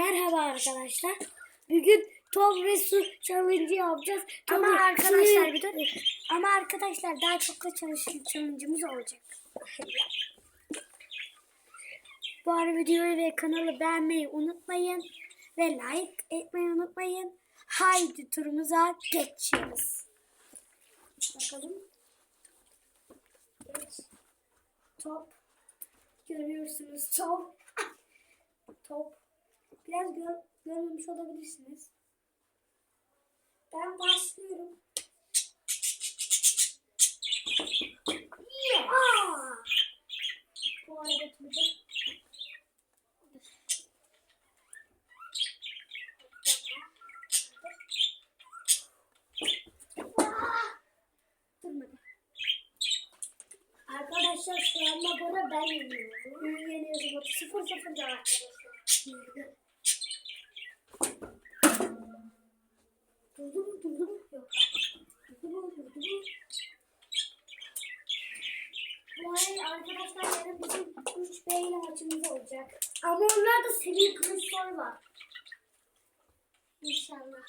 Merhaba arkadaşlar. Bugün top ve su challenge yapacağız. Ama Tabii arkadaşlar bir dur. Ama arkadaşlar daha çok da çalışın challenge'ımız olacak. Bu arada videoyu ve kanalı beğenmeyi unutmayın. Ve like etmeyi unutmayın. Haydi turumuza geçiyoruz. Bakalım. Evet. Top. Görüyorsunuz top. Top. Biraz gör, görmemiş olabilirsiniz. Ben başlıyorum. Yeah. Aa! Bu arada tutacağım. Arkadaşlar şu anda bana ben yeniyorum. Sıfır sıfır da arkadaşlar. Durdu mu? Durdu mu? Yok. Durdu mu? Durdu mu? Bu arada arkadaşlar yarın bizim 3B ile maçımız olacak. Ama onlarda seri kılıçlar var. İnşallah.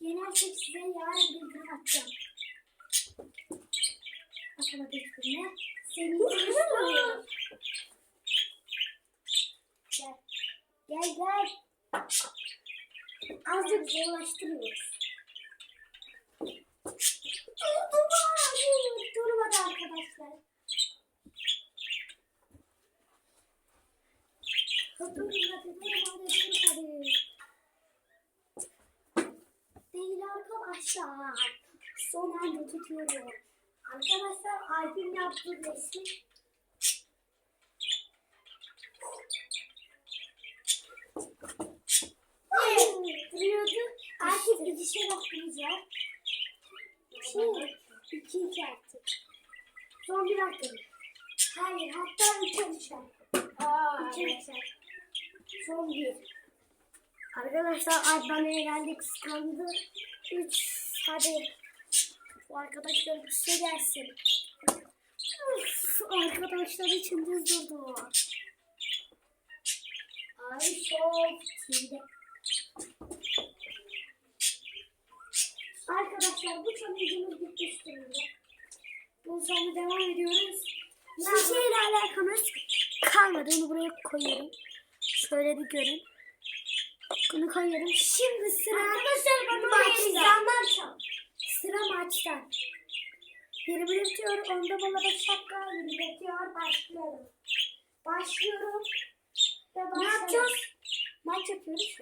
Yenersek size yarın bildirim atacağım. Atamadı hiçbirine. Seri kılıçlar. Gel. Gel gel. Azıcık zorlaştırıyoruz. Durdu Durmadı arkadaşlar. Değil arkadaşlar. Son anda tutuyorum. Arkadaşlar Alp'in yaptığı resmi. Gidişe bakmayacağım. Şey, iki iki artık. Son bir dakika. Hayır, hatta üçe düşer. Üçe düşer. Son bir. Arkadaşlar Adnan'a geldik kıskandı. Üç, hadi. Bu arkadaşlar bir şey gelsin. Uf, arkadaşlar içinde durdu. Ay çok iyi. Arkadaşlar bu challenge'ımız bitmiş durumda. Bu sonra devam ediyoruz. Şişeyle alakamız kalmadı. Onu buraya koyuyorum. Şöyle bir görün. Bunu koyuyorum. Şimdi sıra maçta. Sıra maçta. Biri bitiyor. Onda bana 5 dakika. Biri bitiyor. Başlıyorum. Başlıyorum. Ve ne yapacağız? Maç yapıyoruz.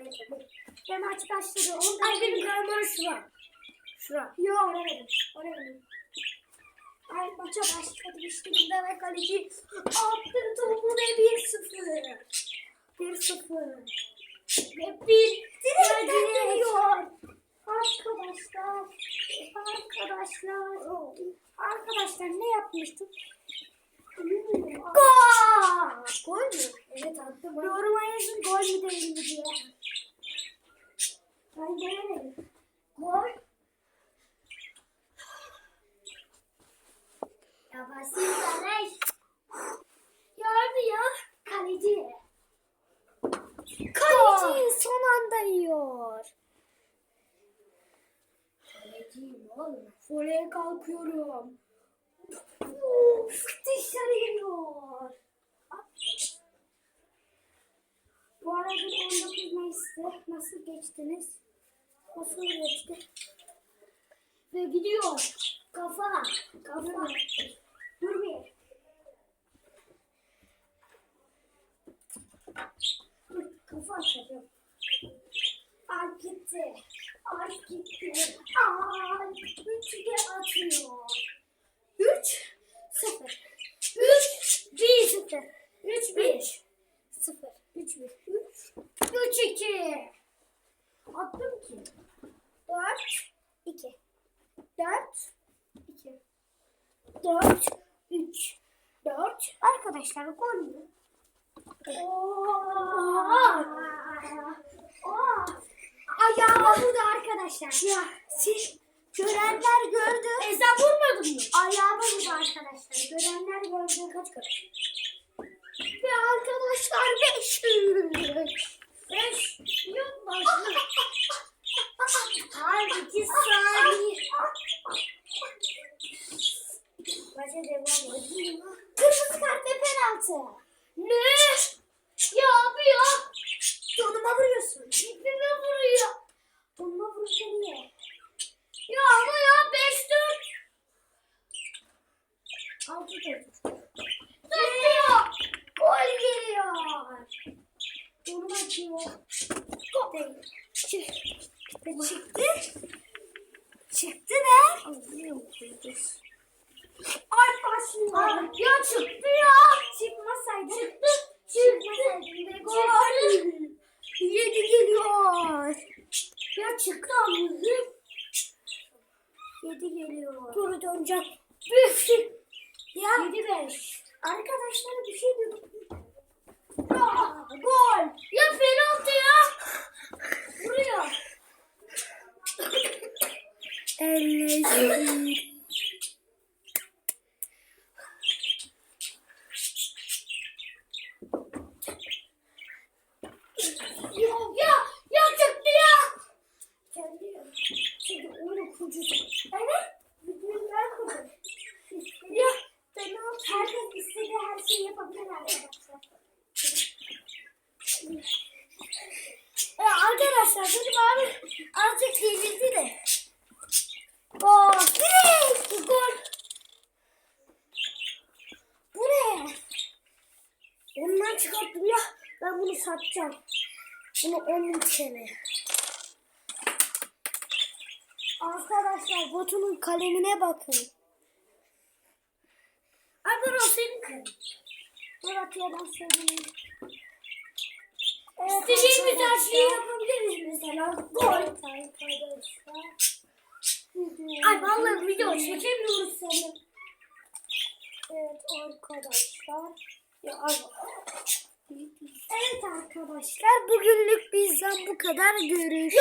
Ve maç başladı. Onda Ay benim karnım şura. Şura. Yok oraya verin. Oraya verin. Ay maça başladı işte ve kaleci attı topu ve 1-0. 1-0. Ve bir direkten geliyor. Arkadaşlar. Arkadaşlar. Arkadaşlar ne yapmıştık? Gol! Gol mü? Evet attım. Yoruma yazın gol mü değil mi diye. Ben göremedim. Gol. Basit kardeş. Gördü ya. Kaleci. Kaleci son anda yiyor. Kaleciyim oğlum. Voleye kalkıyorum. Uf, dışarı geliyor. Bu arada 19 Mayıs'ta nasıl geçtiniz? Nasıl geçti? Ve gidiyor. Kafa. Kafa. Dur bir. Dur, Kafa atacağım. Ay gitti. Ay gitti. Ay. Üçü de atıyor. Üç. Sıfır. Üç. Bir. Sıfır. Üç. Bir. Sıfır. Üç. Bir. Üç. Üç iki. Attım ki. Dört. iki. Dört. iki. Dört. Üç. Dört. Arkadaşlar gol mü? Ayağıma vurdu arkadaşlar. Ya siz görenler gördü. E sen vurmadın mı? Ayağıma vurdu arkadaşlar. Görenler gördü. Kaç kaç? Ve arkadaşlar 500. Ve atıyor. Değil. Çık. Ve çıktı. Çıktı ve Ay başlıyor. Ya çıktı ya. Çıkmasaydı. Çıktı. Çıkmasaydı. Ve gol. Yedi geliyor. Ya çıktı Allah'ım. Yedi geliyor. Doğru dönecek. Ya. Yedi beş. Arkadaşlara bir şey diyordum. Gol. Ya penaltı ya. Vuruyor. Ellerim. Ya, ya, ya çıktı ya. Kendi. Şimdi oyunu kurucu. Evet. Videolar kurucu. Ya, Penaltı. Herkes istediği her şeyi yapabilir arkadaşlar. e, arkadaşlar benim abi artık yenildi de. Gol. Bu gol. Bu ne? Ondan çıkarttım ya. Ben bunu satacağım. Bunu 10 bin TL. Arkadaşlar Batu'nun kalemine bakın. Arkadaşlar o senin kalem. Dur Atiye ben söyleyeyim. İstediğimiz her şeyi arkadaşlar. yapabiliriz mesela. Gol. Evet arkadaşlar. Ay vallahi video çekemiyoruz seni. Evet arkadaşlar. Ya ay. Evet arkadaşlar bugünlük bizden bu kadar. Görüşürüz.